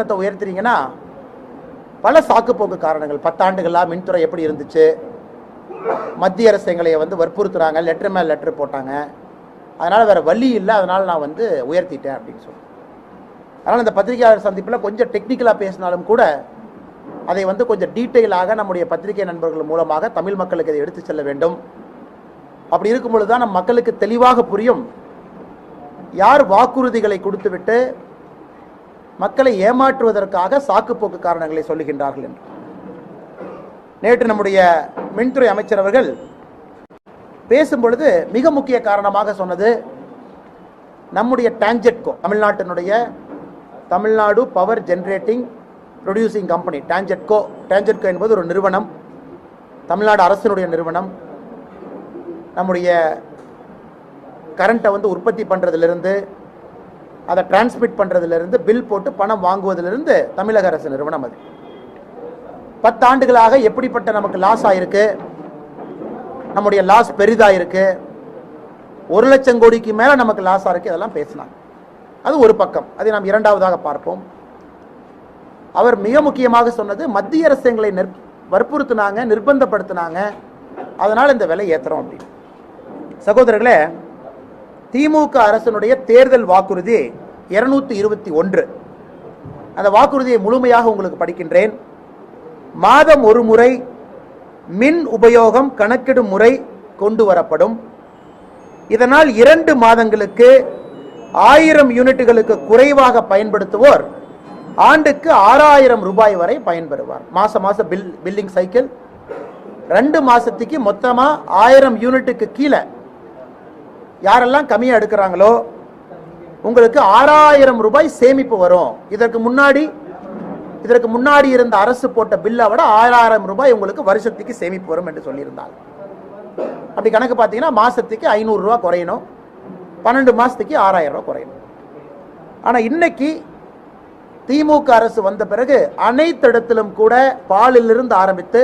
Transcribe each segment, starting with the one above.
கட்டணத்தை உயர்த்துறீங்கன்னா பல சாக்குப்போக்கு காரணங்கள். பத்தாண்டுகளாக மின்துறை எப்படி இருந்துச்சு? மத்திய அரசு எங்களை வந்து வற்புறுத்துறாங்க. லெட்டர் மேல் லெட்டர் போட்டாங்க. அதனால் வேறு வழி இல்லை. அதனால் நான் வந்து உயர்த்திட்டேன் அப்படின்னு சொல்லி அதனால் இந்த பத்திரிகையாளர் சந்திப்பில் கொஞ்சம் டெக்னிக்கலாக பேசினாலும் கூட அதை வந்து கொஞ்சம் டீட்டெயிலாக நம்முடைய பத்திரிகை நண்பர்கள் மூலமாக தமிழ் மக்களுக்கு இதை எடுத்து செல்ல வேண்டும். அப்படி இருக்கும் பொழுது தான் நம் மக்களுக்கு தெளிவாக புரியும். யார் வாக்குறுதிகளை கொடுத்துவிட்டு மக்களை ஏமாற்றுவதற்காக சாக்குப்போக்கு காரணங்களை சொல்லுகின்றார்கள் என்று. நேற்று நம்முடைய மின்துறை அமைச்சர் அவர்கள் பேசும் பொழுது மிக முக்கிய காரணமாக சொன்னது நம்முடைய டான்ஜெட்கோ தமிழ்நாட்டினுடைய Tamil Nadu power generating producing company TANGEDCO TANGEDCO என்பது ஒரு நிறுவனம் தமிழ்நாடு அரசினுடைய நிறுவனம். நம்முடைய கரண்ட்டை வந்து உற்பத்தி பண்ணுறதுலேருந்து அதை டிரான்ஸ்மிட் பண்ணுறதுலேருந்து பில் போட்டு பணம் வாங்குவதிலிருந்து தமிழக அரசு நிறுவனம் அது. பத்தாண்டுகளாக எப்படிப்பட்ட நமக்கு லாஸ் ஆயிருக்கு? நம்முடைய லாஸ் பெரிதாக இருக்கு ஒரு லட்சம் கோடிக்கு மேலே நமக்கு லாஸ் ஆயிருக்கு இதெல்லாம் பேசினாங்க. அது ஒரு பக்கம். அதை நாம் இரண்டாவதாக பார்ப்போம். அவர் மிக முக்கியமாக சொன்னது மத்திய அரசு எங்களை நிற் வற்புறுத்தினாங்க நிர்பந்தப்படுத்தினாங்க. அதனால் இந்த விலை ஏற்றுறோம் அப்படின்னு. சகோதரர்களே திமுக அரசனுடைய தேர்தல் வாக்குறுதி இருநூத்தி இருபத்தி ஒன்று. அந்த வாக்குறுதியை முழுமையாக உங்களுக்கு படிக்கின்றேன். மாதம் ஒரு முறை மின் உபயோகம் கணக்கிடும் முறை கொண்டு வரப்படும். இதனால் இரண்டு மாதங்களுக்கு ஆயிரம் யூனிட்டுகளுக்கு குறைவாக பயன்படுத்துவோர் ஆண்டுக்கு ஆறாயிரம் ரூபாய் வரை பயன்பெறுவார். மாச மாசம் பில் பில்லிங் சைக்கிள். ரெண்டு மாசத்துக்கு மொத்தமாக ஆயிரம் யூனிட்டுக்கு கீழே யாரெல்லாம் கம்மியாக எடுக்கிறாங்களோ உங்களுக்கு ஆறாயிரம் ரூபாய் சேமிப்பு வரும். இதற்கு முன்னாடி இதற்கு முன்னாடி இருந்த அரசு போட்ட பில்லை விட ஆறாயிரம் ரூபாய் உங்களுக்கு வருஷத்துக்கு சேமிப்பு வரும் என்று சொல்லியிருந்தாங்க அப்படி கணக்கு பார்த்தீங்கன்னா மாசத்துக்கு ஐநூறு ரூபாய் குறையணும். பன்னெண்டு மாசத்துக்கு ஆறாயிரம் ரூபாய் குறையணும். ஆனா இன்னைக்கு திமுக அரசு வந்த பிறகு அனைத்து இடத்திலும் கூட பாலிலிருந்து ஆரம்பித்து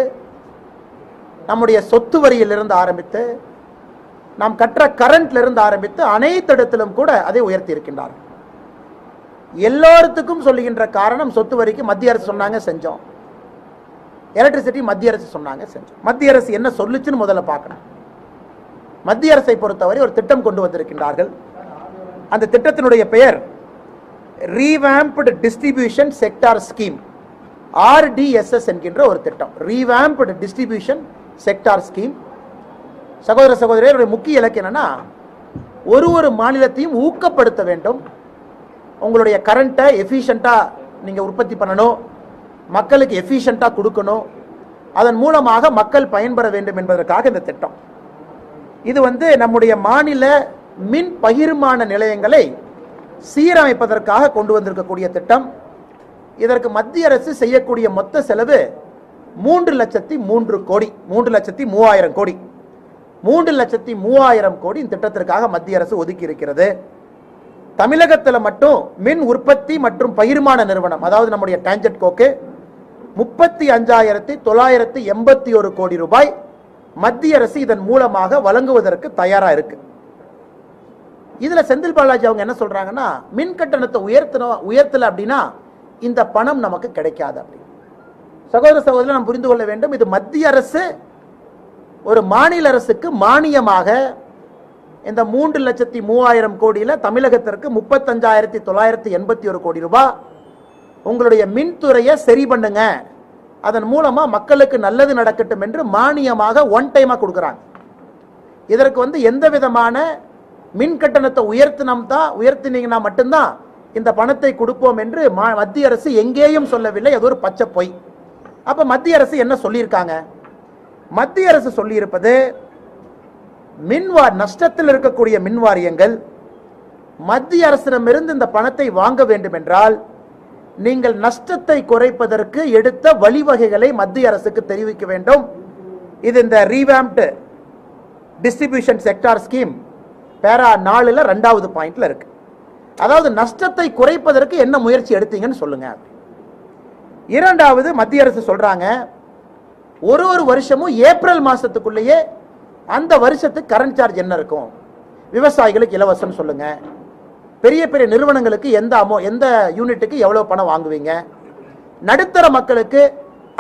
நம்முடைய சொத்து வரியிலிருந்து ஆரம்பித்து நாம் கற்ற கரண்ட்ல இருந்து ஆரம்பித்து அனைத்து இடத்திலும் கூட அதை உயர்த்தி இருக்கின்றார்கள் எல்லோருத்துக்கும் சொல்லுகின்ற காரணம் சொத்து வரிக்கு மத்திய அரசு சொன்னாங்க செஞ்சோம். எலக்ட்ரிசிட்டி மத்திய அரசு சொன்னாங்க செஞ்சோம். மத்திய அரசு என்ன சொல்லுச்சுன்னு முதல்ல பார்க்கணும். மத்திய அரசை பொறுத்தவரை ஒரு திட்டம் கொண்டு வந்திருக்கின்றார்கள். அந்த திட்டத்தினுடைய பெயர் revamped distribution sector scheme RDSS என்கின்ற ஒரு திட்டம். ரீவேம்ப்டு டிஸ்ட்ரிபியூஷன் செக்டார் ஸ்கீம் சகோதர சகோதரியருடைய முக்கிய இலக்கு என்னன்னா ஒரு ஒரு மாநிலத்தையும் ஊக்கப்படுத்த வேண்டும். உங்களுடைய கரண்ட்டை எஃபிஷியண்ட்டாக நீங்கள் உற்பத்தி பண்ணணும். மக்களுக்கு எஃபிஷியண்ட்டாக கொடுக்கணும். அதன் மூலமாக மக்கள் பயன்பெற வேண்டும் என்பதற்காக இந்த திட்டம். இது வந்து நம்முடைய மாநில மின் பகிர்மான நிலையங்களை சீரமைப்பதற்காக கொண்டு வந்திருக்கக்கூடிய திட்டம். இதற்கு மத்திய அரசு செய்யக்கூடிய மொத்த செலவு மூன்று லட்சத்தி மூன்று கோடி மூன்று லட்சத்தி மூவாயிரம் கோடி. மூன்று லட்சத்தி மூவாயிரம் கோடி இந்த திட்டத்திற்காக மத்திய அரசு ஒதுக்கி இருக்கிறது. தமிழகத்தில் மட்டும் மின் உற்பத்தி மற்றும் பகிர்மான நிறுவனம் அதாவது நம்முடைய டான்ஜெட் கோக்கு முப்பத்தி அஞ்சாயிரத்தி தொள்ளாயிரத்தி எண்பத்தி ஒரு கோடி ரூபாய் மத்திய அரசு இதன் மூலமாக வழங்குவதற்கு தயாராக இருக்கு. இதில் செந்தில் பாலாஜி அவங்க என்ன சொல்றாங்கன்னா மின் கட்டணத்தை உயர்த்தணும் உயர்த்தல அப்படின்னா இந்த பணம் நமக்கு கிடைக்காது அப்படி சகோதர சகோதரர் நாம் புரிந்து கொள்ள வேண்டும் இது மத்திய அரசு ஒரு மாநில அரசுக்கு மானியமாக இந்த மூன்று லட்சத்தி மூவாயிரம் கோடியில் தமிழகத்திற்கு முப்பத்தஞ்சாயிரத்தி தொள்ளாயிரத்தி எண்பத்தி ஒரு கோடி ரூபாய் உங்களுடைய மின்துறையை சரி பண்ணுங்க. அதன் மூலமாக மக்களுக்கு நல்லது நடக்கட்டும் என்று மானியமாக ஒன் டைமாக கொடுக்குறாங்க. இதற்கு வந்து எந்த விதமான மின் கட்டணத்தை உயர்த்தினம் தான் உயர்த்தினீங்கன்னா மட்டும்தான் இந்த பணத்தை கொடுப்போம் என்று மா- மத்திய அரசு எங்கேயும் சொல்லவில்லை. அது ஒரு பச்சை பொய். அப்போ மத்திய அரசு என்ன சொல்லியிருக்காங்க? மத்திய அரசு சொல்லியிருப்பது மின்வார் நஷ்டத்தில் இருக்கக்கூடிய மின் வாரியங்கள் மத்திய அரசிடமிருந்து இந்த பணத்தை வாங்க வேண்டும் என்றால் நீங்கள் நஷ்டத்தை குறைப்பதற்கு எடுத்த வழிவகைகளை மத்திய அரசுக்கு தெரிவிக்க வேண்டும். இது இந்த ரீவேம்டு டிஸ்ட்ரிபியூஷன் செக்டார் ஸ்கீம் பேரா நாலில் ரெண்டாவது பாயிண்ட்ல இருக்கு. அதாவது நஷ்டத்தை குறைப்பதற்கு என்ன முயற்சி எடுத்தீங்கன்னு சொல்லுங்க. இரண்டாவது மத்திய அரசு சொல்றாங்க ஒரு ஒரு வருஷமும் ஏப்ரல் மாசத்துக்குள்ளேயே அந்த வருஷத்துக்கு கரண்ட் சார்ஜ் என்ன இருக்கும்? விவசாயிகளுக்கு இலவசம் சொல்லுங்க. பெரிய பெரிய நிறுவனங்களுக்கு எந்த அமௌ எந்த யூனிட்டுக்கு எவ்வளோ பணம் வாங்குவீங்க? நடுத்தர மக்களுக்கு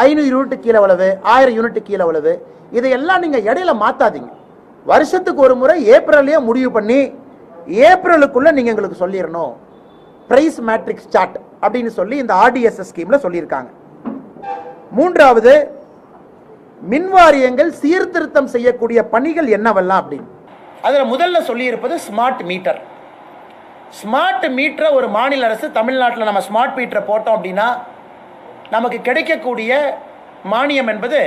ஐநூறு யூனிட் கீழே எவ்வளவு ஆயிரம் யூனிட் கீழே எவ்வளவு இதையெல்லாம் நீங்கள் இடையில மாத்தாதீங்க. வருஷத்துக்கு ஒரு முறை ஏப்ரல்லையே முடிவு பண்ணி ஏப்ரலுக்குள்ள நீங்கள் எங்களுக்கு சொல்லிடணும் பிரைஸ் மேட்ரிக்ஸ் சார்ட் அப்படின்னு சொல்லி இந்த ஆர்டிஎஸ்எஸ் ஸ்கீம்ல சொல்லியிருக்காங்க. மூன்றாவது மின் வாரியங்கள் சீர்திருத்தம் செய்யக்கூடிய பணிகள் என்னவெல்லாம் அப்படின்னு. அதில் முதல்ல சொல்லியிருப்பது ஸ்மார்ட் மீட்டர் ஸ்மார்ட் மீட்டரை ஒரு மாநில அரசு தமிழ்நாட்டில் நம்ம ஸ்மார்ட் மீட்டரை போட்டோம் அப்படின்னா நமக்கு கிடைக்கக்கூடிய மானியம் என்பது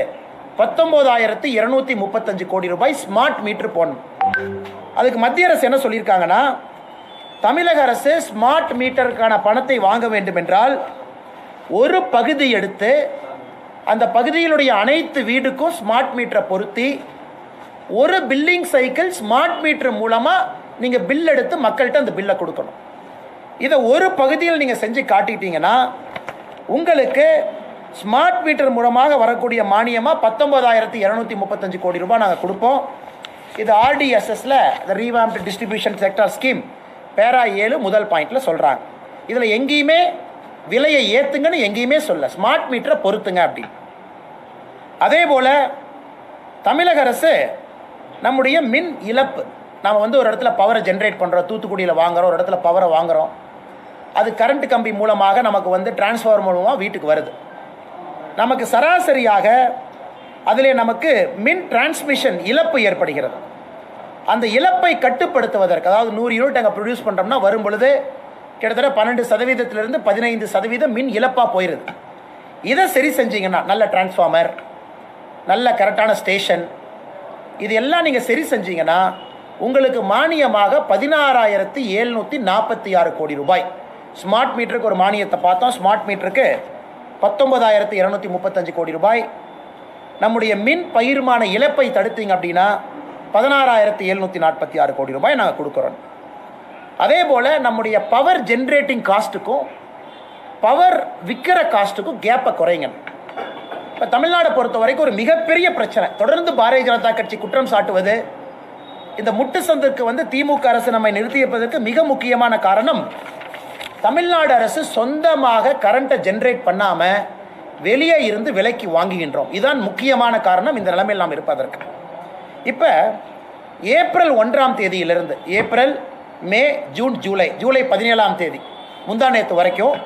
பத்தொம்போதாயிரத்து இருநூத்தி முப்பத்தஞ்சு கோடி ரூபாய் ஸ்மார்ட் மீட்டர் போடணும். அதுக்கு மத்திய அரசு என்ன சொல்லியிருக்காங்கன்னா தமிழக அரசு ஸ்மார்ட் மீட்டருக்கான பணத்தை வாங்க வேண்டும் என்றால் ஒரு பகுதி எடுத்து அந்த பகுதியிலுடைய அனைத்து வீடுக்கும் ஸ்மார்ட் மீட்டரை பொருத்தி ஒரு பில்லிங் சைக்கிள் ஸ்மார்ட் மீட்டர் மூலமாக நீங்கள் பில் எடுத்து மக்கள்கிட்ட அந்த பில்லை கொடுக்கணும். இதை ஒரு பகுதியில் நீங்கள் செஞ்சு காட்டிட்டீங்கன்னா உங்களுக்கு ஸ்மார்ட் மீட்டர் மூலமாக வரக்கூடிய மானியமாக பத்தொம்போதாயிரத்தி இரநூத்தி முப்பத்தஞ்சு கோடி ரூபாய் நாங்கள் கொடுப்போம். இது ஆர்டிஎஸ்எஸில் the revamped distribution sector scheme பேரா ஏழு முதல் பாயிண்டில் சொல்கிறாங்க இதில் எங்கேயுமே விலையை ஏற்றுங்கன்னு எங்கேயுமே சொல்ல ஸ்மார்ட் மீட்டரை பொறுத்துங்க அப்படி அதே போல் தமிழக அரசு நம்முடைய மின் இழப்பு. நாம் வந்து ஒரு இடத்துல பவரை ஜென்ரேட் பண்ணுறோம் தூத்துக்குடியில் வாங்குறோம் ஒரு இடத்துல பவரை வாங்குறோம். அது கரண்ட் கம்பி மூலமாக நமக்கு வந்து டிரான்ஸ்ஃபார்மர் மூலமாக வீட்டுக்கு வருது. நமக்கு சராசரியாக அதிலே நமக்கு மின் டிரான்ஸ்மிஷன் இழப்பு ஏற்படுகிறது. அந்த இழப்பை கட்டுப்படுத்துவதற்கு அதாவது நூறு யூனிட் அங்கே ப்ரொடியூஸ் பண்ணுறோம்னா வரும் பொழுது கிட்டத்தட்ட பன்னெண்டு சதவீதத்திலிருந்து பதினைந்து சதவீதம் மின் இழப்பாக போயிடுது இதை சரி செஞ்சீங்கன்னா நல்ல டிரான்ஸ்ஃபார்மர் நல்ல கரெக்டான ஸ்டேஷன். இது எல்லாம் நீங்கள் சரி செஞ்சீங்கன்னா உங்களுக்கு மானியமாக பதினாறாயிரத்தி எழுநூற்றி நாற்பத்தி ஆறு கோடி ரூபாய். ஸ்மார்ட் மீட்டருக்கு ஒரு மானியத்தை பார்த்தோம். ஸ்மார்ட் மீட்டருக்கு பத்தொன்பதாயிரத்தி இரநூத்தி முப்பத்தஞ்சு கோடி ரூபாய். நம்முடைய மின் பகிர்மான இழப்பை தடுத்தீங்க அப்படின்னா பதினாறாயிரத்தி எழுநூற்றி நாற்பத்தி ஆறு கோடி ரூபாய் நாங்கள் கொடுக்குறோம். அதே போல் நம்முடைய பவர் ஜென்ரேட்டிங் காஸ்ட்டுக்கும் பவர் விற்கிற காஸ்ட்டுக்கும் கேப்பை குறைங்க. இப்போ தமிழ்நாடை பொறுத்த வரைக்கும் ஒரு மிகப்பெரிய பிரச்சனை. தொடர்ந்து பாரதிய ஜனதா கட்சி குற்றம் சாட்டுவது இந்த முட்டு சந்திற்கு வந்து திமுக அரசு நம்மை நிறுத்தியிருப்பதற்கு மிக முக்கியமான காரணம் தமிழ்நாடு அரசு சொந்தமாக கரண்ட்டை ஜென்ரேட் பண்ணாமல் வெளியே இருந்து விலைக்கு வாங்குகின்றோம். இதுதான் முக்கியமான காரணம் இந்த நிலைமையில் நாம் இருப்பதற்கு. இப்போ ஏப்ரல் ஒன்றாம் தேதியிலிருந்து April May June July July பதினேழாம் தேதி முந்தா நேற்று வரைக்கும்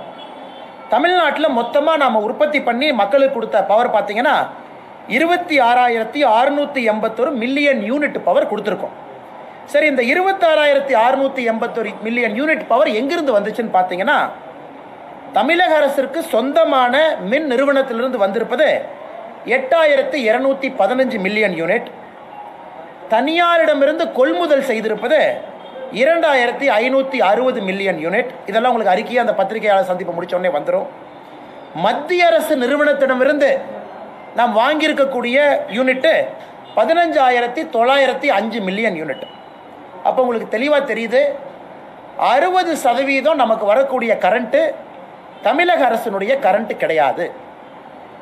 தமிழ்நாட்டில் மொத்தமாக நாம் உற்பத்தி பண்ணி மக்களுக்கு கொடுத்த பவர் பார்த்தீங்கன்னா இருபத்தி ஆறாயிரத்தி அறுநூற்றி எண்பத்தொரு மில்லியன் யூனிட் பவர் கொடுத்துருக்கோம். சரி இந்த இருபத்தாறாயிரத்தி அறுநூற்றி எண்பத்தொரு மில்லியன் யூனிட் பவர் எங்கிருந்து வந்துச்சுன்னு பார்த்தீங்கன்னா தமிழக அரசிற்கு சொந்தமான மின் நிறுவனத்திலிருந்து வந்திருப்பது எட்டாயிரத்தி இரநூத்தி பதினஞ்சு மில்லியன் யூனிட் தனியாரிடமிருந்து கொள்முதல் செய்திருப்பது இரண்டாயிரத்தி ஐநூற்றி அறுபது மில்லியன் யூனிட் இதெல்லாம் உங்களுக்கு அறிக்கையாக அந்த பத்திரிகையாளர் சந்திப்பு முடித்தோடனே வந்துடும் மத்திய அரசு நிறுவனத்திடமிருந்து நாம் வாங்கியிருக்கக்கூடிய யூனிட்டு பதினஞ்சாயிரத்தி தொள்ளாயிரத்தி அஞ்சு மில்லியன் யூனிட் அப்போ உங்களுக்கு தெளிவாக தெரியுது. அறுபது சதவீதம் நமக்கு வரக்கூடிய கரண்ட்டு தமிழக அரசினுடைய கரண்ட்டு கிடையாது.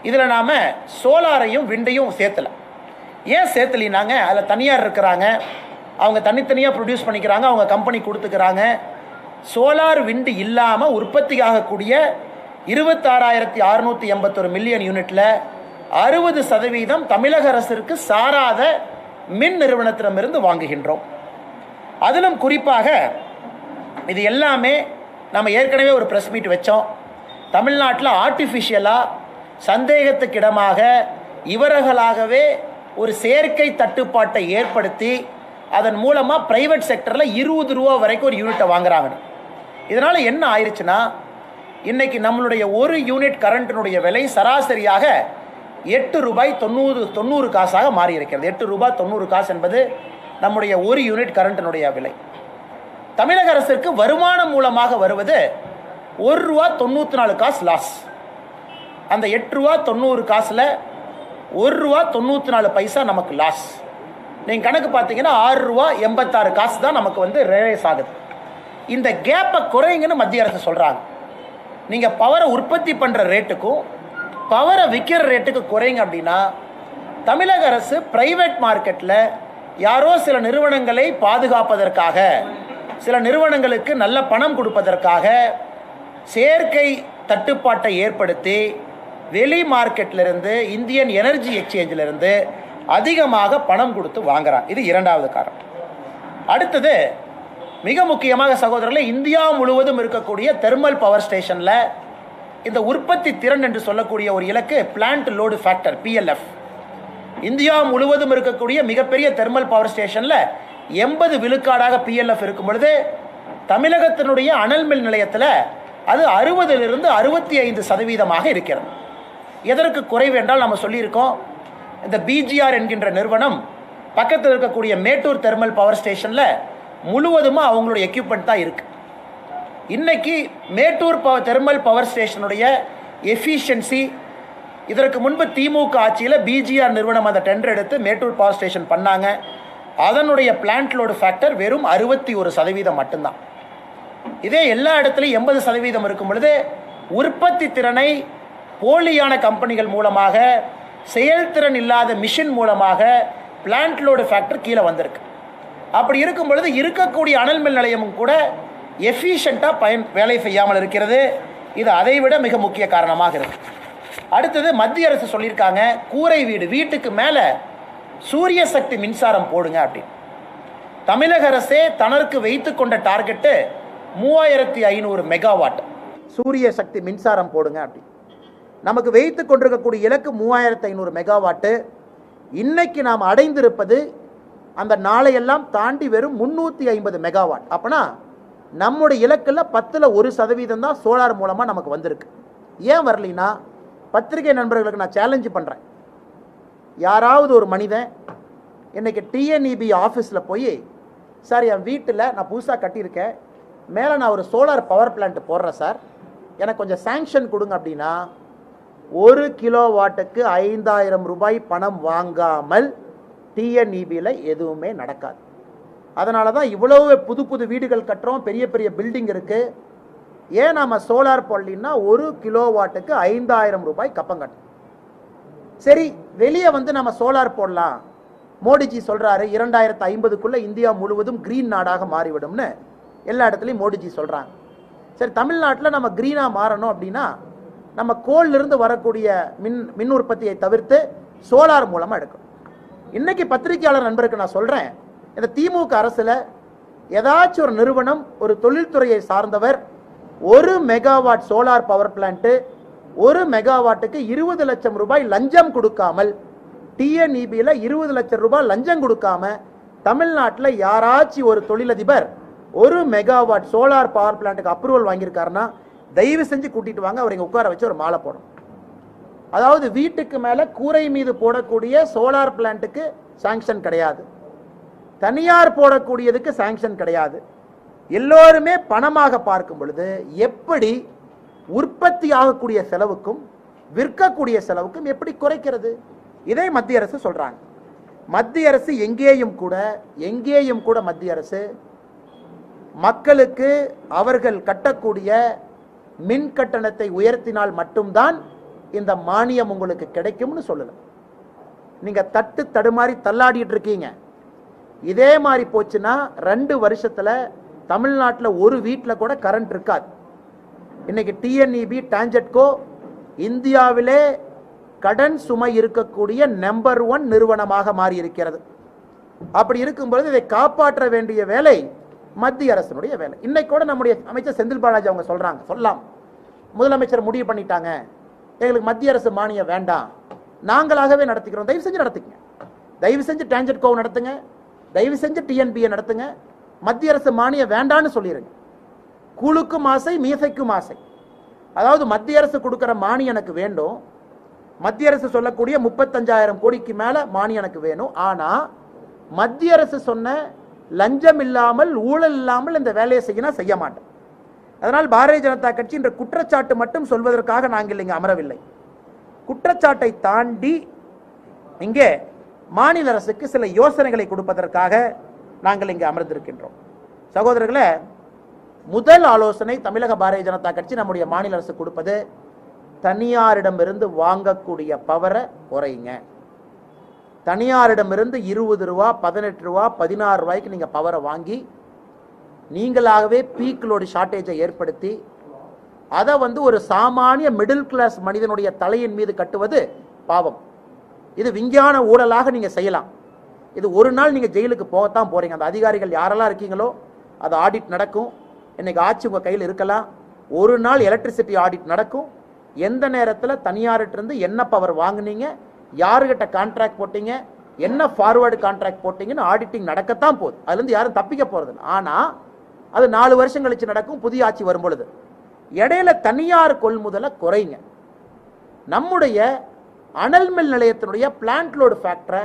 இதில் நாம் சோலாரையும் விண்டையும் சேர்த்தலை. ஏன் சேர்த்தலினாங்க? அதில் தனியார் இருக்கிறாங்க. அவங்க தனித்தனியாக ப்ரொடியூஸ் பண்ணிக்கிறாங்க அவங்க கம்பெனி கொடுத்துக்கிறாங்க. சோலார் விண்டு இல்லாமல் உற்பத்தி ஆகக்கூடிய இருபத்தாறாயிரத்தி அறுநூற்றி எண்பத்தொரு மில்லியன் யூனிட்டில் அறுபது சதவீதம் தமிழக அரசிற்கு சாராத மின் நிறுவனத்திடமிருந்து வாங்குகின்றோம். அதிலும் குறிப்பாக இது எல்லாமே நம்ம ஏற்கனவே ஒரு ப்ரெஸ் மீட் வச்சோம். தமிழ்நாட்டில் ஆர்டிஃபிஷியலாக சந்தேகத்துக்கிடமாக இவர்களாகவே ஒரு செயற்கை தட்டுப்பாட்டை ஏற்படுத்தி அதன் மூலமாக ப்ரைவேட் செக்டரில் இருபது ரூபா வரைக்கும் ஒரு யூனிட்டை வாங்குறாங்க இதனால் என்ன ஆயிடுச்சுன்னா இன்றைக்கி நம்மளுடைய ஒரு யூனிட் கரண்ட்டினுடைய விலை சராசரியாக எட்டு ரூபாய் தொண்ணூறு தொண்ணூறு காசாக மாறி இருக்கிறது எட்டு ரூபாய் தொண்ணூறு காசு என்பது நம்முடைய ஒரு யூனிட் கரண்ட்டினுடைய விலை. தமிழக அரசிற்கு வருமானம் மூலமாக வருவது ஒரு ரூபா தொண்ணூற்றி நாலு காசு லாஸ் அந்த எட்டு ரூபா தொண்ணூறு காசில் ஒரு ரூபா தொண்ணூற்றி நாலு பைசா நமக்கு லாஸ் நீங்கள் கணக்கு பார்த்தீங்கன்னா ஆறு ரூபா எண்பத்தாறு காசு தான் நமக்கு வந்து ரியலைஸ் ஆகுது. இந்த கேப்பை குறையுங்கன்னு மத்திய அரசு சொல்கிறாங்க நீங்கள் பவரை உற்பத்தி பண்ணுற ரேட்டுக்கும் பவரை விற்கிற ரேட்டுக்கு குறைங்க அப்படின்னா தமிழக அரசு பிரைவேட் மார்க்கெட்டில் யாரோ சில நிறுவனங்களை பாதுகாப்பதற்காக சில நிறுவனங்களுக்கு நல்ல பணம் கொடுப்பதற்காக செயற்கை தட்டுப்பாட்டை ஏற்படுத்தி வெளி மார்க்கெட்டிலிருந்து இந்தியன் எனர்ஜி எக்ஸ்சேஞ்சிலிருந்து அதிகமாக பணம் கொடுத்து வாங்குறான். இது இரண்டாவது காரணம். அடுத்தது மிக முக்கியமாக சகோதரர்களே இந்தியா முழுவதும் இருக்கக்கூடிய தெர்மல் பவர் ஸ்டேஷனில் இந்த உற்பத்தி திறன் என்று சொல்லக்கூடிய ஒரு இலக்கு plant load factor PLF India முழுவதும் இருக்கக்கூடிய மிகப்பெரிய தெர்மல் பவர் ஸ்டேஷனில் எண்பது விழுக்காடாக பிஎல்எஃப் இருக்கும் பொழுது தமிழகத்தினுடைய அனல் மின் நிலையத்தில் அது அறுபதிலிருந்து அறுபத்தி ஐந்து சதவீதமாக இருக்கிறது. எதற்கு குறைவு என்றால் நம்ம சொல்லியிருக்கோம் இந்த பிஜிஆர் என்கின்ற நிறுவனம் பக்கத்தில் இருக்கக்கூடிய மேட்டூர் தெர்மல் பவர் ஸ்டேஷனில் முழுவதுமாக அவங்களுடைய எக்யூப்மெண்ட் தான் இருக்குது இன்னைக்கு மேட்டூர் ப தெர்மல் பவர் ஸ்டேஷனுடைய எஃபிஷியன்சி இதற்கு முன்பு திமுக ஆட்சியில் பிஜிஆர் நிறுவனம் அந்த டெண்டர் எடுத்து மேட்டூர் பவர் ஸ்டேஷன் பண்ணாங்க. அதனுடைய பிளான்ட் லோடு ஃபேக்டர் வெறும் அறுபத்தி ஒரு சதவீதம் மட்டும்தான். இதே எல்லா இடத்துலையும் எண்பது சதவீதம் இருக்கும் பொழுது உற்பத்தி திறனை போலியான கம்பெனிகள் மூலமாக செயல்திறன் இல்லாத மிஷின் மூலமாக பிளான்ட் லோடு ஃபேக்டர் கீழே வந்திருக்கு. அப்படி இருக்கும் பொழுது இருக்கக்கூடிய அனல் மின் நிலையமும் கூட எஃபிஷியண்ட்டாக பயன் வேலை செய்யாமல் இருக்கிறது. இது அதைவிட மிக முக்கிய காரணமாக இருக்கு. அடுத்தது மத்திய அரசு சொல்லியிருக்காங்க கூரை வீடு வீட்டுக்கு மேலே சூரிய சக்தி மின்சாரம் போடுங்க அப்படின்னு. தமிழக அரசே தனக்கு வைத்து கொண்ட டார்கெட்டு மூவாயிரத்தி ஐநூறு மெகாவாட் சூரிய சக்தி மின்சாரம் போடுங்க அப்படின்னு. நமக்கு வைத்து கொண்டிருக்கக்கூடிய இலக்கு மூவாயிரத்து ஐநூறு மெகாவாட்டு. இன்னைக்கு நாம் அடைந்திருப்பது அந்த நாளையெல்லாம் தாண்டி வெறும் முந்நூற்றி ஐம்பது மெகாவாட். அப்போனா நம்முடைய இலக்கில் பத்தில் ஒரு சதவீதம் தான் சோலார் மூலமாக நமக்கு வந்திருக்கு. ஏன் வரலினா பத்திரிகை நண்பர்களுக்கு நான் சேலஞ்சு பண்ணுறேன் யாராவது ஒரு மனிதன் இன்றைக்கி டிஎன்இபி ஆஃபீஸில் போய் சார் என் வீட்டில் நான் புதுசாக கட்டியிருக்கேன். மேலே நான் ஒரு சோலார் பவர் பிளான்ட் போடுறேன் சார். எனக்கு கொஞ்சம் சேங்ஷன் கொடுங்க அப்படின்னா ஒரு கிலோ வாட்டுக்கு ஐந்தாயிரம் ரூபாய் பணம் வாங்காமல் டிஎன்இபியில் எதுவுமே நடக்காது. அதனால தான் இவ்வளவு புது புது வீடுகள் கட்டுறோம் பெரிய பெரிய பில்டிங் இருக்குது ஏன் நம்ம சோலார் போடலின்னா ஒரு கிலோ வாட்டுக்கு ஐந்தாயிரம் ரூபாய் கப்பம் கட்டணும். சரி வெளியே வந்து நம்ம சோலார் போடலாம். மோடிஜி சொல்கிறாரு இரண்டாயிரத்து ஐம்பதுக்குள்ளே இந்தியா முழுவதும் க்ரீன் நாடாக மாறிவிடும்னு. எல்லா இடத்துலையும் மோடிஜி சொல்கிறாங்க சரி தமிழ்நாட்டில் நம்ம க்ரீனாக மாறணும் அப்படின்னா நம்ம கோல்லிருந்து வரக்கூடிய மின் மின் உற்பத்தியை தவிர்த்து சோலார் மூலமாக எடுக்கணும். இன்றைக்கி பத்திரிகையாளர் நண்பருக்கு நான் சொல்கிறேன் இந்த திமுக அரசில் ஏதாச்சும் ஒரு நிறுவனம் ஒரு தொழில்துறையை சார்ந்தவர் ஒரு மெகாவாட் சோலார் பவர் பிளான்ட்டு ஒரு மெகாவாட்டுக்கு இருபது லட்சம் ரூபாய் லஞ்சம் கொடுக்காமல் டிஎன்இபியில் இருபது லட்சம் ரூபாய் லஞ்சம் கொடுக்காம தமிழ்நாட்டில் யாராச்சும் ஒரு தொழிலதிபர் ஒரு மெகாவாட் சோலார் பவர் பிளான்ட்டுக்கு அப்ரூவல் வாங்கியிருக்காருன்னா தயவு செஞ்சு கூட்டிட்டு வாங்க அவரை இங்கே உட்கார வச்சு ஒரு மாலை போடும் அதாவது வீட்டுக்கு மேலே கூரை மீது போடக்கூடிய சோலார் பிளான்ட்டுக்கு சாங்ஷன் கிடையாது. தனியார் போடக்கூடியதுக்கு சாங்ஷன் கிடையாது. எல்லோருமே பணமாக பார்க்கும் பொழுது எப்படி உற்பத்தி ஆகக்கூடிய செலவுக்கும் விற்கக்கூடிய செலவுக்கும் எப்படி குறைக்கிறது? இதை மத்திய அரசு சொல்கிறாங்க மத்திய அரசு எங்கேயும் கூட எங்கேயும் கூட மத்திய அரசு மக்களுக்கு அவர்கள் கட்டக்கூடிய மின் கட்டணத்தை உயர்த்தினால் மட்டும்தான் இந்த மானியம் உங்களுக்கு கிடைக்கும்னு சொல்லலை. நீங்கள் தட்டு தடுமாறி தள்ளாடிட்டு இருக்கீங்க. இதே மாதிரி போச்சுன்னா ரெண்டு வருஷத்தில் தமிழ்நாட்டில் ஒரு வீட்டில் கூட கரண்ட் இருக்காது. இன்னைக்கு டிஎன்இபி டான்ஜெட்கோ இந்தியாவிலே கடன் சுமை இருக்கக்கூடிய நம்பர் ஒன் நிறுவனமாக மாறி இருக்கிறது அப்படி இருக்கும்பொழுது இதை காப்பாற்ற வேண்டிய வேலை மத்திய அரசினுடைய வேலை. இன்னைக்கு கூட நம்முடைய அமைச்சர் செந்தில் பாலாஜி அவங்க சொல்றாங்க. சொல்லலாம் முதலமைச்சர் முடிவு பண்ணிட்டாங்க. எங்களுக்கு மத்திய அரசு மானியம் வேண்டாம். நாங்களாகவே நடத்திக்கிறோம். தயவு செஞ்சு நடத்திக்கங்க. தயவு செஞ்சு டான்ஜெட்கோ நடத்துங்க. தயவு செஞ்சு டிஎன்பியை நடத்துங்க. மத்திய அரசு மானியம் வேண்டான்னு சொல்லிடுங்க குழுக்கும் ஆசை மீசைக்கும் ஆசை. அதாவது மத்திய அரசு கொடுக்குற மானியம் எனக்கு வேண்டும். மத்திய அரசு சொல்லக்கூடிய முப்பத்தஞ்சாயிரம் கோடிக்கு மேலே மானியம் எனக்கு வேணும். ஆனால் மத்திய அரசு சொன்ன லஞ்சம் இல்லாமல் ஊழல் இல்லாமல் இந்த வேலையை செய்யணும் செய்ய மாட்டேன் அதனால் பாரதிய ஜனதா கட்சி என்ற குற்றச்சாட்டு மட்டும் சொல்வதற்காக நாங்கள் இங்கே அமரவில்லை. குற்றச்சாட்டை தாண்டி இங்கே மாநில அரசுக்கு சில யோசனைகளை கொடுப்பதற்காக நாங்கள் இங்கே அமர்ந்திருக்கின்றோம். சகோதரர்களே முதல் ஆலோசனை தமிழக பாரதிய ஜனதா கட்சி நம்முடைய மாநில அரசு கொடுப்பது தனியாரிடமிருந்து வாங்கக்கூடிய பவரை குறையுங்க தனியாரிடமிருந்து இருபது ரூபா பதினெட்டு ரூபா பதினாறு ரூபாய்க்கு நீங்கள் பவரை வாங்கி நீங்களாகவே பீக் ஷார்ட்டேஜை ஏற்படுத்தி அதை வந்து ஒரு சாமானிய மிடில் கிளாஸ் மனிதனுடைய தலையின் மீது கட்டுவது பாவம். இது விஞ்ஞான ஊழலாக நீங்கள் செய்யலாம். இது ஒரு நாள் நீங்கள் ஜெயிலுக்கு போகத்தான் போகிறீங்க அந்த அதிகாரிகள் யாரெல்லாம் இருக்கீங்களோ அது ஆடிட் நடக்கும். இன்னைக்கு ஆட்சி உங்கள் கையில் இருக்கலாம். ஒரு நாள் எலக்ட்ரிசிட்டி ஆடிட் நடக்கும். எந்த நேரத்தில் தனியார்கிட்ட என்ன பவர் வாங்குனீங்க யாருகிட்ட கான்ட்ராக்ட் போட்டீங்க? என்ன ஃபார்வர்டு கான்ட்ராக்ட் போட்டீங்கன்னு ஆடிட்டிங் நடக்கத்தான் போகுது. அதுலேருந்து யாரும் தப்பிக்க போகிறது ஆனால் அது நாலு வருஷம் கழிச்சு நடக்கும் புதிய ஆட்சி வரும் பொழுது இடையில தனியார் கொள்முதலை குறைங்க. நம்முடைய அனல் மில் நிலையத்தினுடைய பிளான்ட் லோடு ஃபேக்டரை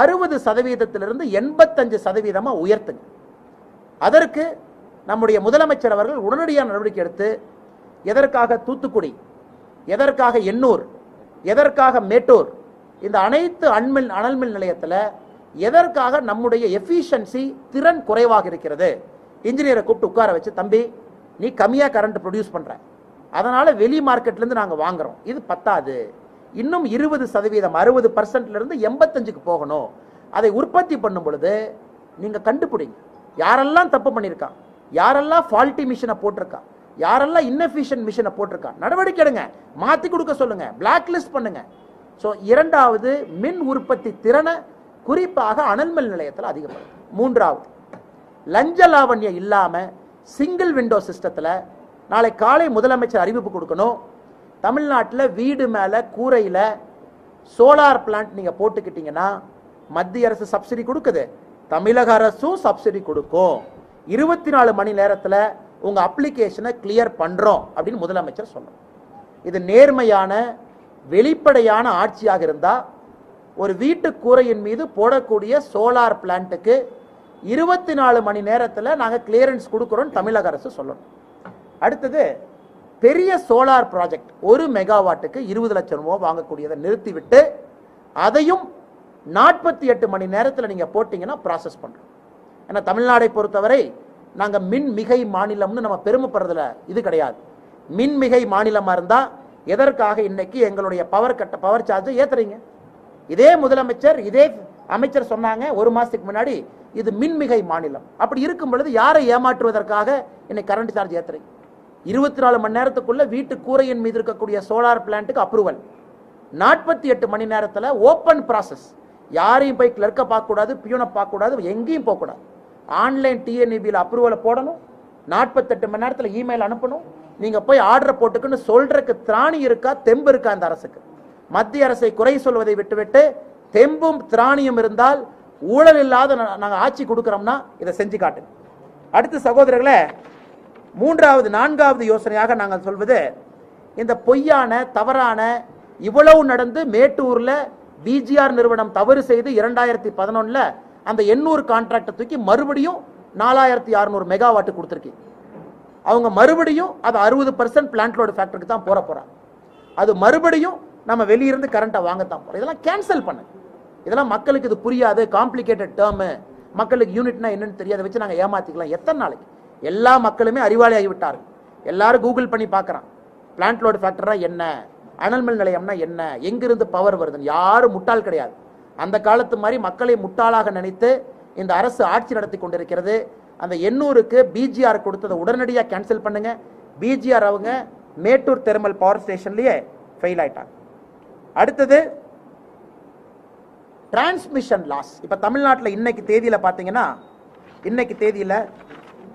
அறுபது சதவீதத்திலிருந்து எண்பத்தஞ்சு சதவீதமாக உயர்த்துங்க. அதற்கு நம்முடைய முதலமைச்சர் அவர்கள் உடனடியாக நடவடிக்கை எடுத்து எதற்காக தூத்துக்குடி எதற்காக எண்ணூர் எதற்காக மேட்டூர் இந்த அனைத்து அண்மில் அனல்மின் நிலையத்தில் எதற்காக நம்முடைய எஃபிஷியன்சி திறன் குறைவாக இருக்கிறது? இன்ஜினியரை கூப்பிட்டு உட்கார வச்சு தம்பி நீ கம்மியாக கரண்ட் ப்ரொடியூஸ் பண்ணுற அதனால் வெளி மார்க்கெட்லேருந்து நாங்கள் வாங்குறோம். இது பத்தாது. இன்னும் இருபது சதவீதம் அறுபது பர்சன்ட்லேருந்து எண்பத்தஞ்சுக்கு போகணும். அதை உற்பத்தி பண்ணும் பொழுது நீங்கள் கண்டுபிடிங்க. யாரெல்லாம் தப்பு பண்ணியிருக்கான் யாரெல்லாம் ஃபால்ட்டி மிஷினை போட்டிருக்கான் யாரெல்லாம் இன்னெஃபிஷியன்ட் மிஷினை போட்டிருக்கான் நடவடிக்கை எடுங்க. மாற்றி கொடுக்க சொல்லுங்கள் பிளாக் லிஸ்ட் பண்ணுங்கள் ஸோ இரண்டாவது மின் உற்பத்தி திறனை குறிப்பாக அனல்மில் நிலையத்தில் அதிகப்படுத்தும். மூன்றாவது லஞ்ச லாவண்யம் இல்லாமல் சிங்கிள் விண்டோ சிஸ்டத்தில் நாளை காலை முதலமைச்சர் அறிவிப்பு கொடுக்கணும். தமிழ்நாட்டில் வீடு மேலே கூரையில் சோலார் பிளான்ட் நீங்கள் போட்டுக்கிட்டீங்கன்னா மத்திய அரசு சப்சிடி கொடுக்குது. தமிழக அரசும் சப்சிடி கொடுக்கும். இருபத்தி நாலு மணி நேரத்தில் உங்கள் அப்ளிகேஷனை கிளியர் பண்ணுறோம் அப்படின்னு முதலமைச்சர் சொன்னோம் இது நேர்மையான வெளிப்படையான ஆட்சியாக இருந்தால் ஒரு வீட்டு கூரையின் மீது போடக்கூடிய சோலார் பிளான்ட்டுக்கு இருபத்தி நாலு மணி நேரத்தில் நாங்கள் கிளியரன்ஸ் கொடுக்குறோம் தமிழக அரசு சொல்லணும். அடுத்தது பெரிய சோலார் ப்ராஜெக்ட் ஒரு மெகாவாட்டுக்கு இருபது லட்சம் ரூபா வாங்கக்கூடியதை நிறுத்திவிட்டு அதையும் நாற்பத்தி எட்டு மணி நேரத்தில் நீங்கள் போட்டிங்கன்னா ப்ராசஸ் பண்ணுறோம் ஏன்னா தமிழ்நாடை பொறுத்தவரை நாங்கள் மின் மிகை மாநிலம்னு நம்ம பெருமைப்படுறதுல இது கிடையாது. மின் மிகை மாநிலமாக இருந்தால் எதற்காக இன்னைக்கு எங்களுடைய பவர் கட்ட பவர் சார்ஜை ஏத்துறீங்க? இதே முதலமைச்சர் இதே அமைச்சர் சொன்னாங்க ஒரு மாசத்துக்கு முன்னாடி இது மின்மிகை மாநிலம். அப்படி இருக்கும் பொழுது யாரை ஏமாற்றுவதற்காக இன்னைக்கு கரண்ட் சார்ஜ் ஏத்துறீங்க? இருபத்தி நாலு மணி நேரத்துக்குள்ள வீட்டு கூரையின் மீது இருக்கக்கூடிய சோலார் பிளான்ட்டுக்கு அப்ரூவல் நாற்பத்தி எட்டு மணி நேரத்தில் ஓப்பன் ப்ராசஸ் யாரையும் போய் கிளர்க்கை பார்க்கக்கூடாது பியூனை பார்க்கக்கூடாது எங்கேயும் போகக்கூடாது. ஆன்லைன் டிஎன்இபியில் அப்ரூவலை போடணும். நாற்பத்தெட்டு மணி நேரத்தில் இமெயில் அனுப்பணும். நீங்கள் போய் ஆர்டர் போட்டுக்குன்னு சொல்றதுக்கு திராணி இருக்கா தெம்பு இருக்கா அந்த அரசுக்கு? மத்திய அரசை குறை சொல்வதை விட்டுவிட்டு தெம்பும் திராணியும் இருந்தால் ஊழல் இல்லாத நாங்கள் ஆட்சி கொடுக்குறோம்னா இதை செஞ்சு காட்டுங்க. அடுத்து சகோதரர்களே மூன்றாவது நான்காவது யோசனையாக நாங்கள் சொல்வது இந்த பொய்யான தவறான இவ்வளவு நடந்து மேட்டூரில் பிஜிஆர் நிறுவனம் தவறு செய்து இரண்டாயிரத்தி பதினொன்றில் அந்த எண்ணூறு கான்ட்ராக்டை தூக்கி மறுபடியும் நாலாயிரத்தி அறுநூறு மெகாவாட்டு கொடுத்துருக்கீங்க. அவங்க மறுபடியும் அது அறுபது பர்சன்ட் பிளான்ட் லோடு ஃபேக்டருக்கு தான் போகிற போகிறாங்க அது மறுபடியும் நம்ம வெளியிருந்து கரண்ட்டை வாங்கத்தான் போகிறோம் இதெல்லாம் கேன்சல் பண்ணு. இதெல்லாம் மக்களுக்கு இது புரியாது காம்ப்ளிகேட்டட் டேர்மு மக்களுக்கு யூனிட்னா என்னன்னு தெரியாத வச்சு நாங்கள் ஏமாற்றிக்கலாம் எத்தனை நாளைக்கு? எல்லா மக்களுமே அறிவாளி ஆகிவிட்டார்கள் எல்லாரும் கூகுள் பண்ணி பார்க்குறான். பிளான்ட் லோடு ஃபேக்டரா என்ன? அனல்மில் நிலையம்னா என்ன? எங்கிருந்து பவர் வருதுன்னு? யாரும் முட்டாள் கிடையாது. அந்த காலத்து மாதிரி மக்களை முட்டாளாக நினைத்து இந்த அரசு ஆட்சி நடத்தி கொண்டிருக்கிறது. அந்த எண்ணூருக்கு பிஜிஆர் கொடுத்ததை உடனடியாக கேன்சல் பண்ணுங்க. பிஜிஆர் அவங்க மேட்டூர் தெர்மல் பவர் ஸ்டேஷன்லயே ஃபெயில் ஆயிட்டாங்க. அடுத்தது டிரான்ஸ்மிஷன் லாஸ் இப்போ தமிழ்நாட்டில் இன்னைக்கு தேதியில் பார்த்தீங்கன்னா இன்னைக்கு தேதியில்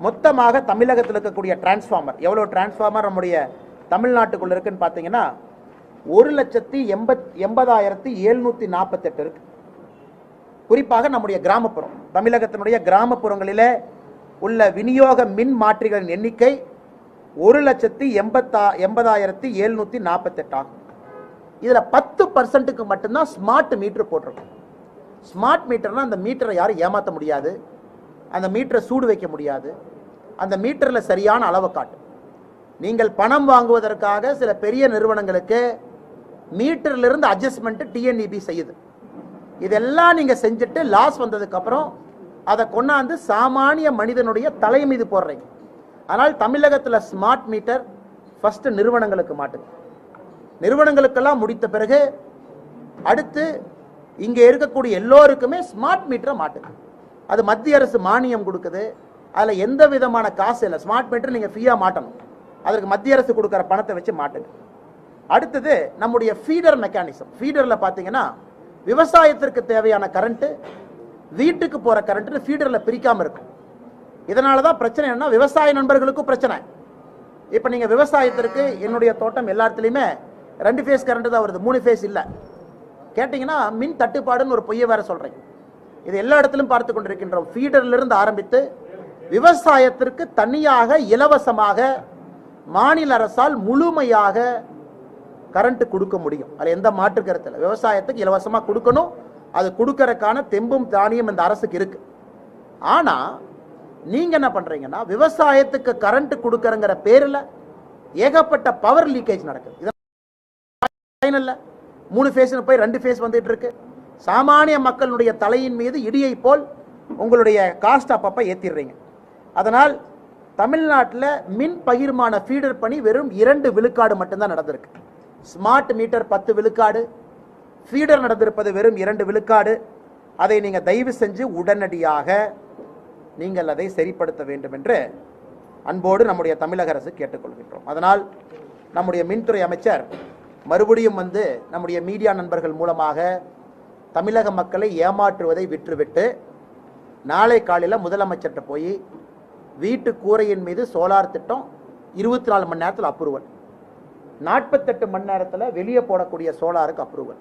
மொத்தமாக தமிழகத்தில் இருக்கக்கூடிய டிரான்ஸ்ஃபார்மர் எவ்வளோ டிரான்ஸ்ஃபார்மர் நம்முடைய தமிழ்நாட்டுக்குள்ளே இருக்குன்னு பார்த்தீங்கன்னா ஒரு லட்சத்தி எண்பத் எண்பதாயிரத்தி எழுநூற்றி நாற்பத்தெட்டு இருக்கு. குறிப்பாக நம்முடைய கிராமப்புறம் தமிழகத்தினுடைய கிராமப்புறங்களிலே உள்ள விநியோக மின் மாற்றிகளின் எண்ணிக்கை ஒரு லட்சத்தி எண்பத்தா எண்பதாயிரத்தி எழுநூற்றி நாற்பத்தெட்டு ஆகும். இதில் பத்து பர்சன்ட்டுக்கு மட்டும்தான் ஸ்மார்ட் மீட்ரு போட்டிருக்கும். ஸ்மார்ட் மீட்டர்னால் அந்த மீட்டரை யாரும் ஏமாற்ற முடியாது. அந்த மீட்டரை சூடு வைக்க முடியாது. அந்த மீட்டரில் சரியான அளவை காட்டும். நீங்கள் பணம் வாங்குவதற்காக சில பெரிய நிறுவனங்களுக்கு மீட்டர்லேருந்து அட்ஜஸ்ட்மெண்ட்டு டிஎன்இபி செய்யுது. இதெல்லாம் நீங்கள் செஞ்சுட்டு லாஸ் வந்ததுக்கப்புறம் அதை கொண்டாந்து சாமானிய மனிதனுடைய தலை மீது போடுறீங்க. ஆனால் தமிழகத்தில் ஸ்மார்ட் மீட்டர் ஃபஸ்ட்டு நிறுவனங்களுக்கு மாட்டுது. நிறுவனங்களுக்கெல்லாம் முடித்த பிறகு அடுத்து இங்கே இருக்கக்கூடிய எல்லோருக்குமே ஸ்மார்ட் மீட்டரை மாட்டுது. அது மத்திய அரசு மானியம் கொடுக்குது. அதில் எந்த விதமான காசு இல்லை. ஸ்மார்ட் மீட்டர் நீங்கள் ஃப்ரீயாக மாட்டணும். அதற்கு மத்திய அரசு கொடுக்குற பணத்தை வச்சு மாட்டுங்க அடுத்தது நம்முடைய ஃபீடர் மெக்கானிசம் ஃபீடரில் பார்த்தீங்கன்னா விவசாயத்திற்கு தேவையான கரண்ட்டு வீட்டுக்கு போகிற கரண்ட்டு ஃபீடரில் பிரிக்காமல் இருக்கும். இதனால தான் பிரச்சனை என்னன்னா விவசாய நண்பர்களுக்கும் பிரச்சனை. இப்போ நீங்கள் விவசாயத்திற்கு என்னுடைய தோட்டம் எல்லா இடத்துலையுமே ரெண்டு ஃபேஸ் கரண்ட் தான் வருது மூணு ஃபேஸ் இல்லை. கேட்டிங்கன்னா மின் தட்டுப்பாடுன்னு ஒரு பொய்யை வேற சொல்கிறேன் இது எல்லா இடத்திலும் பார்த்து கொண்டிருக்கின்றோம். ஃபீடர்லேருந்து ஆரம்பித்து விவசாயத்திற்கு தனியாக இலவசமாக மாநில அரசால் முழுமையாக கரண்ட் கொடுக்க முடியும். அதில் எந்த மாற்று கருத்தில் விவசாயத்துக்கு இலவசமாக கொடுக்கணும் அது கொடுக்கறக்கான தெம்பும் தானியம் இந்த அரசுக்கு இருக்கு. ஆனால் நீங்கள் என்ன பண்ணுறீங்கன்னா விவசாயத்துக்கு கரண்ட் கொடுக்கறங்கிற பேரில் ஏகப்பட்ட பவர் லீக்கேஜ் நடக்குது. இதை ஃபைனல்ல மூணு ஃபேஸ்னு போய் ரெண்டு ஃபேஸ் வந்துட்டு இருக்கு. சாமானிய மக்களுடைய தலையின் மீது இடியை போல் உங்களுடைய காஸ்ட் அப்பப்போ ஏற்றிடுறீங்க அதனால் தமிழ்நாட்டில் மின் பகிர்மான ஃபீடர் பணி வெறும் இரண்டு விழுக்காடு மட்டும்தான் நடந்திருக்கு. ஸ்மார்ட் மீட்டர் பத்து விழுக்காடு ஃபீடர் நடந்திருப்பது வெறும் இரண்டு விழுக்காடு. அதை நீங்கள் தயவு செஞ்சு உடனடியாக நீங்கள் அதை சரிப்படுத்த வேண்டும் என்று அன்போடு நம்முடைய தமிழக அரசு கேட்டுக்கொள்கின்றோம். அதனால் நம்முடைய மின்துறை அமைச்சர் மறுபடியும் வந்து நம்முடைய மீடியா நண்பர்கள் மூலமாக தமிழக மக்களை ஏமாற்றுவதை விற்றுவிட்டு நாளை காலையில் முதலமைச்சர்கிட்ட போய் வீட்டு கூரையின் மீது சோலார் திட்டம் இருபத்தி நாலு மணி நேரத்தில் அப்ரூவல் நாற்பத்தெட்டு மணி நேரத்தில் வெளியே போடக்கூடிய சோலாருக்கு அப்ரூவல்